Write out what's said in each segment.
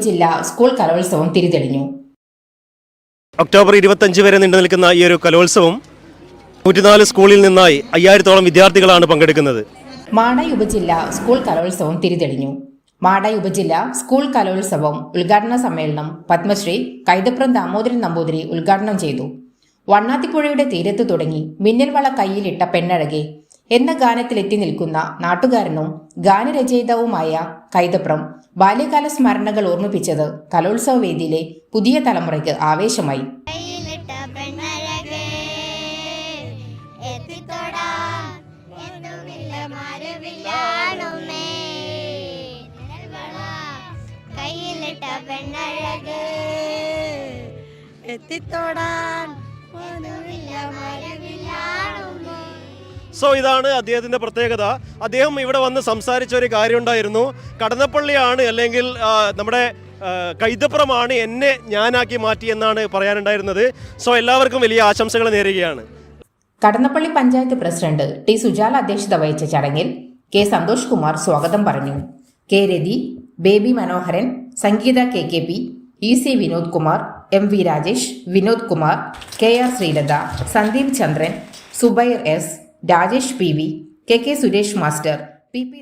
യുവജില്ല school കലോത്സവം തിരിതെളിഞ്ഞു. October ഇരുപത്തഞ്ച് വരെ നീണ്ടു നിൽക്കുന്ന ഈ ഒരു കലോത്സവം നൂറ്റിനാല് സ്കൂളിൽ നിന്നായി അയ്യായിരത്തോളം വിദ്യാർത്ഥികളാണ് പങ്കെടുക്കുന്നത്. മാട ഉപജില്ല സ്കൂൾ കലോത്സവം തിരിതെളിഞ്ഞു. മാട ഉപജില്ല സ്കൂൾ കലോത്സവം ഉദ്ഘാടന സമ്മേളനം പത്മശ്രീ കൈതപ്രം ദാമോദരൻ നമ്പൂതിരി ഉദ്ഘാടനം ചെയ്തു. വണ്ണാത്തിപ്പുഴയുടെ തീരത്ത് തുടങ്ങി മിന്നൽ വള കയ്യിലിട്ട പെണ്ണഴകെ എന്ന ഗാനത്തിലെത്തി നിൽക്കുന്ന നാട്ടുകാരനും ഗാനരചയിതാവുമായ കൈതപ്രം ബാല്യകാല സ്മരണകൾ ഓർമ്മിപ്പിച്ചത് കലോത്സവ വേദിയിലെ പുതിയ തലമുറയ്ക്ക് ആവേശമായി. എത്തിത്തോടാൻ സോ ഇതാണ് അദ്ദേഹത്തിന്റെ പ്രത്യേകത. അദ്ദേഹം ഇവിടെ വന്ന് സംസാരിച്ച ഒരു കാര്യം ഉണ്ടായിരുന്നു. കടന്നപ്പള്ളിയാണ് അല്ലെങ്കിൽ നമ്മുടെ കൈതപ്രമാണ് എന്നെ ഞാനാക്കി മാറ്റി എന്നാണ് പറയാനുണ്ടായിരുന്നത്. സോ എല്ലാവർക്കും വലിയ ആശംസകൾ നേരുകയാണ്. കടന്നപ്പള്ളി പഞ്ചായത്ത് പ്രസിഡന്റ് ടി സുജാല അധ്യക്ഷത വഹിച്ച ചടങ്ങിൽ കെ സന്തോഷ് കുമാർ സ്വാഗതം പറഞ്ഞു. K Rathi Baby Manoharan Sangeetha K K P E C Vinod Kumar M V Rajesh Vinod Kumar K R Sreelatha Sandeep Chandran Subair S Rajesh P V K K Suresh master P P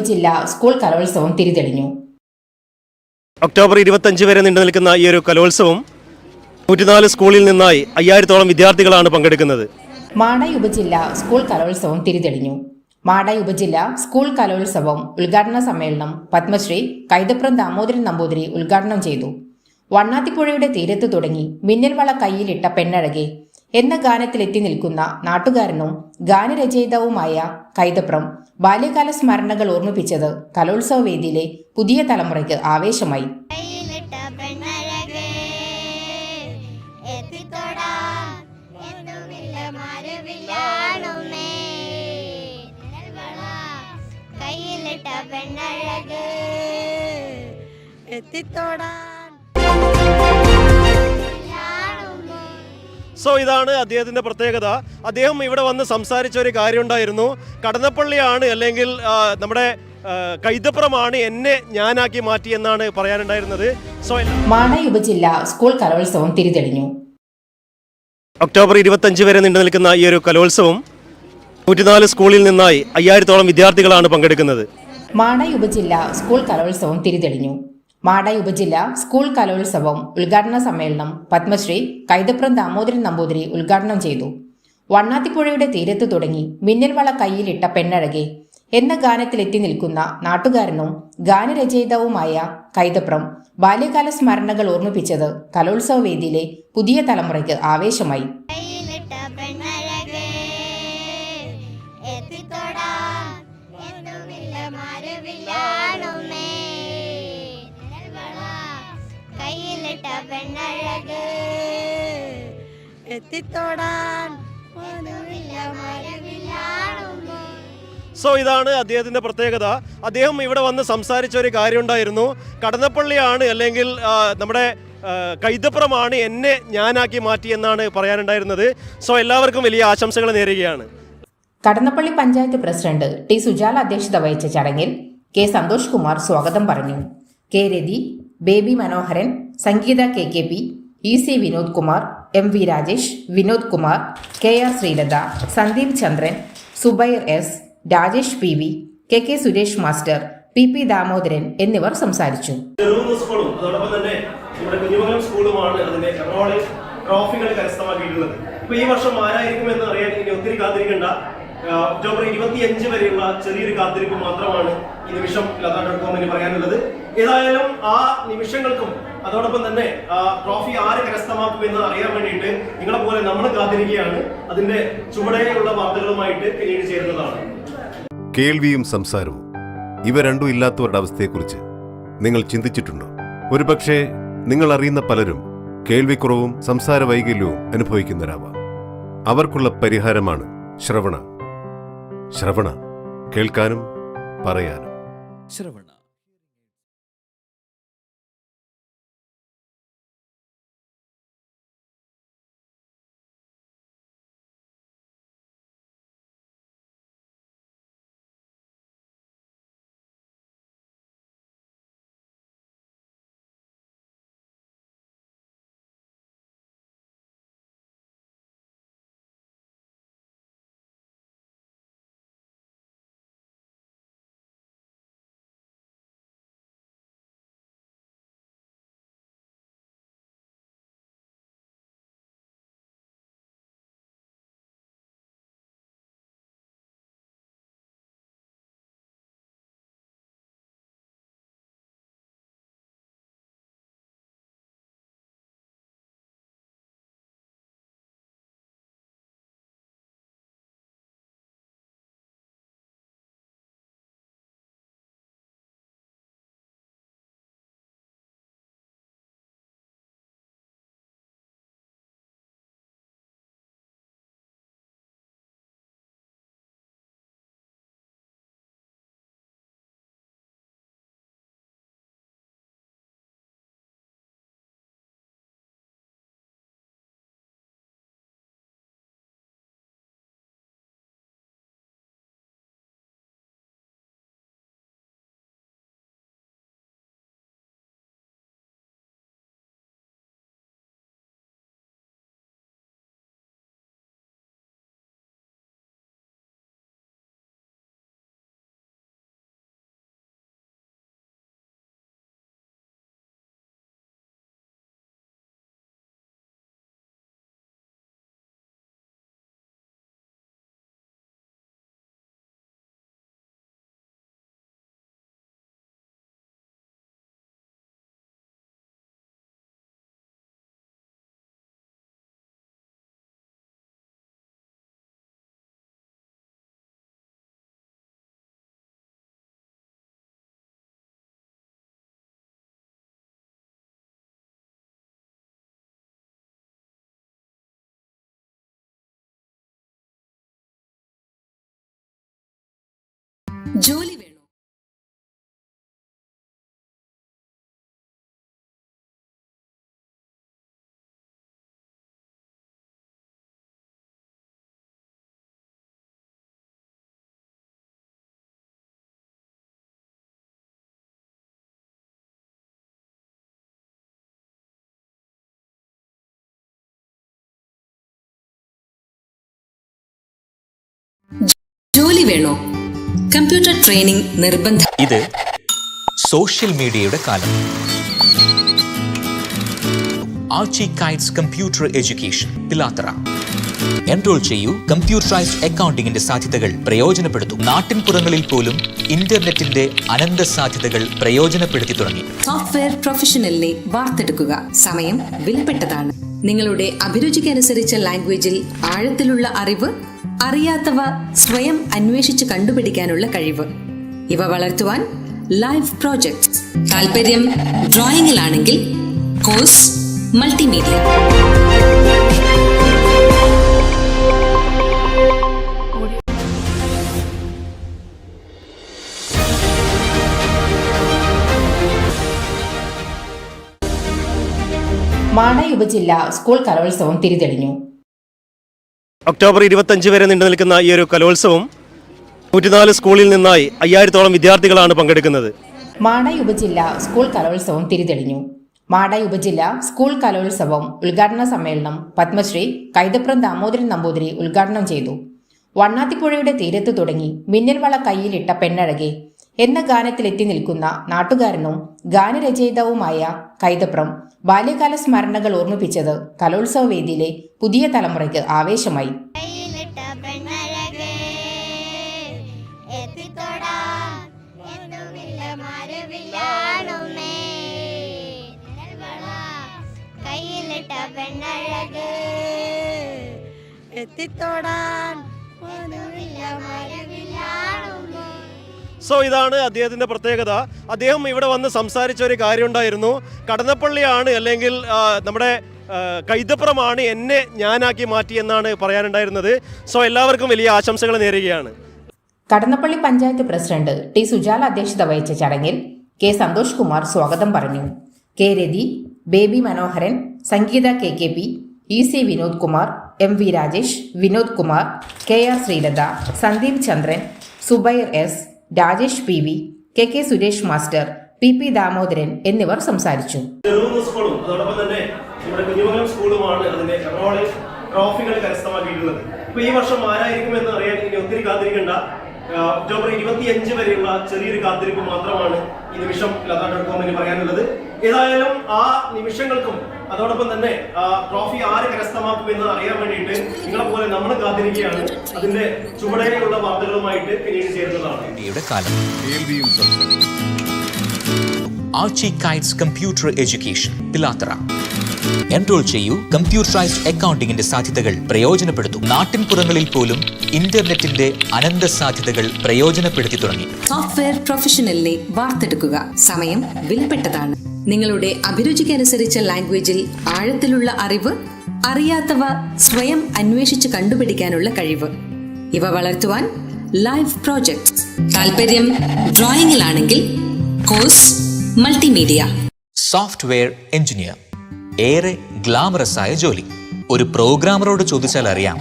Damodaran മാട school കലോത്സവം തിരിതെളിഞ്ഞു. October ഇരുപത്തഞ്ച് വരെ നീണ്ടു നിൽക്കുന്ന ഈ ഒരു കലോത്സവം നൂറ്റിനാല് സ്കൂളിൽ നിന്നായി അയ്യായിരത്തോളം വിദ്യാർത്ഥികളാണ് പങ്കെടുക്കുന്നത്. മാട ഉപജില്ല സ്കൂൾ കലോത്സവം തിരിതെളിഞ്ഞു. മാട ഉപജില്ല സ്കൂൾ കലോത്സവം ഉദ്ഘാടന സമ്മേളനം പത്മശ്രീ കൈതപ്രം ദാമോദരൻ നമ്പൂതിരി ഉദ്ഘാടനം ചെയ്തു. വണ്ണാത്തിപ്പുഴയുടെ തീരത്ത് തുടങ്ങി മിന്നൽ വള കയ്യിലിട്ട പെണ്ണഴകെ എന്ന ഗാനത്തിലെത്തി നിൽക്കുന്ന നാട്ടുകാരനും ഗാനരചയിതാവുമായ കൈതപ്രം ബാല്യകാല സ്മരണകൾ ഓർമ്മിപ്പിച്ചത് കലോത്സവ വേദിയിലെ പുതിയ തലമുറയ്ക്ക് ആവേശമായി. കയ്യിലിട്ട സോ ഇതാണ് അദ്ദേഹത്തിന്റെ പ്രത്യേകത. അദ്ദേഹം ഇവിടെ വന്ന് സംസാരിച്ച ഒരു കാര്യമുണ്ടായിരുന്നു കടന്നപ്പള്ളിയാണ് അല്ലെങ്കിൽ നമ്മുടെ കൈതപ്പുറമാണ് എന്നെ ഞാനാക്കി മാറ്റി എന്നാണ് പറയാനുണ്ടായിരുന്നത്. സോ മാണ ഉപജില്ല സ്കൂൾ കലോത്സവം തിരിതെളിഞ്ഞു. ഒക്ടോബർ ഇരുപത്തഞ്ച് വരെ നീണ്ടു നിൽക്കുന്ന ഈ ഒരു കലോത്സവം നൂറ്റിനാല് സ്കൂളിൽ നിന്നായി അയ്യായിരത്തോളം വിദ്യാർത്ഥികളാണ് പങ്കെടുക്കുന്നത്. മാണ ഉപജില്ല സ്കൂൾ കലോത്സവം തിരിതെളിഞ്ഞു. മാട ഉപജില്ല സ്കൂൾ കലോത്സവം ഉദ്ഘാടന സമ്മേളനം പത്മശ്രീ കൈതപ്രം ദാമോദരൻ നമ്പൂതിരി ഉദ്ഘാടനം ചെയ്തു. വണ്ണാത്തിപ്പുഴയുടെ തീരത്ത് തുടങ്ങി മിന്നൽ വള കയ്യിലിട്ട പെണ്ണഴകെ എന്ന ഗാനത്തിലെത്തി നിൽക്കുന്ന നാട്ടുകാരനും ഗാനരചയിതാവുമായ കൈതപ്രം ബാല്യകാല സ്മരണകൾ ഓർമ്മിപ്പിച്ചത് കലോത്സവ വേദിയിലെ പുതിയ തലമുറയ്ക്ക് ആവേശമായി. പെണ്ണഴകേ എത്തിത്തോടാൻ സോ ഇതാണ് അദ്ദേഹത്തിന്റെ പ്രത്യേകത. അദ്ദേഹം ഇവിടെ വന്ന് സംസാരിച്ച ഒരു കാര്യം ഉണ്ടായിരുന്നു കടന്നപ്പള്ളിയാണ് അല്ലെങ്കിൽ നമ്മുടെ കൈതപ്പുറമാണ് എന്നെ ഞാനാക്കി മാറ്റി എന്നാണ് പറയാനുണ്ടായിരുന്നത്. സോ എല്ലാവർക്കും വലിയ ആശംസകൾ നേരുകയാണ്. കടന്നപ്പള്ളി പഞ്ചായത്ത് പ്രസിഡന്റ് ടി സുജാല അധ്യക്ഷത വഹിച്ച ചടങ്ങിൽ കെ സന്തോഷ് കുമാർ സ്വാഗതം പറഞ്ഞു. K Rathi Baby Manoharan Sangeetha K K P E C Vinod Kumar M V Rajesh Vinod Kumar K R Sreelatha Sandeep Chandran Subair S Rajesh P V K K Suresh master P P Damodaran എന്നിവർ സംസാരിച്ചു. സ്കൂളും അതോടൊപ്പം തന്നെ നമ്മുടെ ഈ വർഷം ആരായിരിക്കും എന്ന് അറിയാൻ ഇനി ഒത്തിരി കാത്തിരിക്കണ്ട. ഒക്ടോബർ ഇരുപത്തിയഞ്ച് വരെയുള്ള ചെറിയൊരു കാത്തിരിപ്പ് മാത്രമാണ് ഈ നിമിഷം ലതാ ഡോട്ട് കോമിന് പറയാനുള്ളത്. ഏതായാലും ആ നിമിഷങ്ങൾക്കും അതോടൊപ്പം തന്നെ ട്രോഫി ആര് കരസ്ഥമാക്കും എന്ന് അറിയാൻ വേണ്ടിയിട്ട് നിങ്ങളെ പോലെ നമ്മൾ കാത്തിരിക്കുകയാണ്. അതിന്റെ ചുവടെയുള്ള വാർത്തകളുമായിട്ട് പിന്നീട് ചേരുന്നതാണ്. കേൾവിയും സംസാരവും ഇവ രണ്ടും ഇല്ലാത്തവരുടെ അവസ്ഥയെക്കുറിച്ച് നിങ്ങൾ ചിന്തിച്ചിട്ടുണ്ടോ? ഒരുപക്ഷെ നിങ്ങൾ അറിയുന്ന പലരും കേൾവിക്കുറവും സംസാര വൈകല്യവും അനുഭവിക്കുന്നവരാവാം. അവർക്കുള്ള പരിഹാരമാണ് ശ്രവണ. ശ്രവണ കേൾക്കാനും പറയാനും. ശ്രവണ. ജോലി വേണോ? ജോലി വേണോ? കമ്പ്യൂട്ടർ ട്രെയിനിംഗ് നിർബന്ധം. ഇത് സോഷ്യൽ മീഡിയയുടെ കാലം. Archi Kites Computer Education Pilathara. Enrol ചെയ്യൂ കമ്പ്യൂട്ടറൈസ്ഡ് അക്കൗണ്ടിംഗിന്റെ സാധ്യതകൾ പ്രയോജനപ്പെടുത്തൂ. നാട്ടിൻപുറങ്ങളിൽ പോലും ഇന്റർനെറ്റിന്റെ അനന്ത സാധ്യതകൾ പ്രയോജനപ്പെടുത്തി തുടങ്ങി. സോഫ്റ്റ്വെയർ പ്രൊഫഷണലിനെ വാർത്തെടുക്കുക സമയം വിലപ്പെട്ടതാണ് നിങ്ങളുടെ അഭിരുചിക്കനുസരിച്ച ലാംഗ്വേജിൽ ആഴത്തിലുള്ള അറിവ് അറിയാത്തവ സ്വയം അന്വേഷിച്ച് കണ്ടുപിടിക്കാനുള്ള കഴിവ്. ഇവ വളർത്തുവാൻ ലൈഫ് പ്രോജക്ട്സ്. താല്പര്യം ഡ്രോയിങ്ങിലാണെങ്കിൽ കോഴ്സ് മൾട്ടിമീഡിയ. മാണ ഉപജില്ല സ്കൂൾ കലോത്സവം തിരിതെളിഞ്ഞു. ഒക്ടോബർ ഇരുപത്തഞ്ച് വരെ നീണ്ടു നിൽക്കുന്ന ഈ ഒരു കലോത്സവം നൂറ്റിനാല് സ്കൂളിൽ നിന്നായി അയ്യായിരത്തോളം വിദ്യാർത്ഥികളാണ് പങ്കെടുക്കുന്നത്. മാടായി ഉപജില്ല സ്കൂൾ കലോത്സവം തിരിതെളിഞ്ഞു. മാടായി ഉപജില്ല സ്കൂൾ കലോത്സവം ഉദ്ഘാടന സമ്മേളനം പത്മശ്രീ കൈതപ്രം ദാമോദരൻ നമ്പൂതിരി ഉദ്ഘാടനം ചെയ്തു. വണ്ണാത്തിപ്പുഴയുടെ തീരത്ത് തുടങ്ങി മിന്നൽവള കയ്യിലിട്ട പെണ്ണഴകെ എന്ന ഗാനത്തിലെത്തി നിൽക്കുന്ന നാട്ടുകാരനും ഗാനരചയിതാവുമായ കൈതപ്രം ബാല്യകാല സ്മരണകൾ ഓർമ്മിപ്പിച്ചത് കലോത്സവ വേദിയിലെ പുതിയ തലമുറയ്ക്ക് ആവേശമായി. എത്തിത്തോടാൻ. സോ ഇതാണ് അദ്ദേഹത്തിന്റെ പ്രത്യേകത. അദ്ദേഹം ഇവിടെ വന്ന് സംസാരിച്ച ഒരു കാര്യമുണ്ടായിരുന്നു കടന്നപ്പള്ളിയാണ് അല്ലെങ്കിൽ നമ്മുടെ കൈതപ്പുറമാണ് എന്നെ ഞാനാക്കി മാറ്റി എന്നാണ് പറയാനുണ്ടായിരുന്നത്. സോ എല്ലാവർക്കും വലിയ ആശംസകൾ നേരുകയാണ്. കടന്നപ്പള്ളി പഞ്ചായത്ത് പ്രസിഡന്റ് ടി സുജാല അധ്യക്ഷത വഹിച്ച ചടങ്ങിൽ കെ സന്തോഷ് കുമാർ സ്വാഗതം പറഞ്ഞു. K Rathi Baby Manoharan Sangeetha K K P E C Vinod Kumar M V Rajesh Vinod Kumar K R Sreelatha Sandeep Chandran Subair S Rajesh P V K K Suresh master P P Damodaran എന്നിവർ സംസാരിച്ചു. സ്കൂളും അതോടൊപ്പം തന്നെ നമ്മുടെ ഈ വർഷം ആരായിരിക്കും എന്ന് അറിയാൻ ഒത്തിരി ഒക്ടോബർ ഇരുപത്തിയഞ്ച് വരെയുള്ള ചെറിയൊരു കാത്തിരിപ്പ് മാത്രമാണ് ഈ നിമിഷം ലതാ ഡോട്ട് കോമിന് പറയാനുള്ളത്. ഏതായാലും ആ നിമിഷങ്ങൾക്കും അതോടൊപ്പം തന്നെ ട്രോഫി ആര് കരസ്ഥമാക്കുമെന്ന് അറിയാൻ വേണ്ടിയിട്ട് നിങ്ങളെ പോലെ നമ്മൾ കാത്തിരിക്കുകയാണ്. അതിന്റെ ചുവടയിലുള്ള വാർത്തകളുമായിട്ട് പിന്നീട് ചേരുന്നതാണ്. ഇന്ത്യയുടെ കാലം. Archi Kites computer education Pilathara enrol ചെയ്യൂ കമ്പ്യൂട്ടറൈസ്ഡ് അക്കൗണ്ടിംഗിന്റെ സാധ്യതകൾ പ്രയോജനപ്പെടുത്തും. നാട്ടിൻപുറങ്ങളിൽ പോലും ഇന്റർനെറ്റിന്റെ അനന്ത സാധ്യതകൾ പ്രയോജനപ്പെടുത്തി തുടങ്ങി. സോഫ്റ്റ്വെയർ പ്രൊഫഷണലിനെ വാർത്തെടുക്കുക. സമയം വിലപ്പെട്ടതാണ്. നിങ്ങളുടെ അഭിരുചിക്കനുസരിച്ച ലാംഗ്വേജിൽ ആഴത്തിലുള്ള അറിവ് അറിയാത്തവ സ്വയം അന്വേഷിച്ച് കണ്ടുപിടിക്കാനുള്ള കഴിവ്. ഇവ വളർത്തുവാൻ ലൈവ് പ്രോജക്ട്സ് താല്പര്യം ഡ്രോയിങ്ങിലാണെങ്കിൽ കോഴ്സ് മൾട്ടിമീഡിയ. Software engineer. ഏറെ ഗ്ലാമറസ് ആയ ജോലി. ഒരു പ്രോഗ്രാമറോട് ചോദിച്ചാൽ അറിയാം.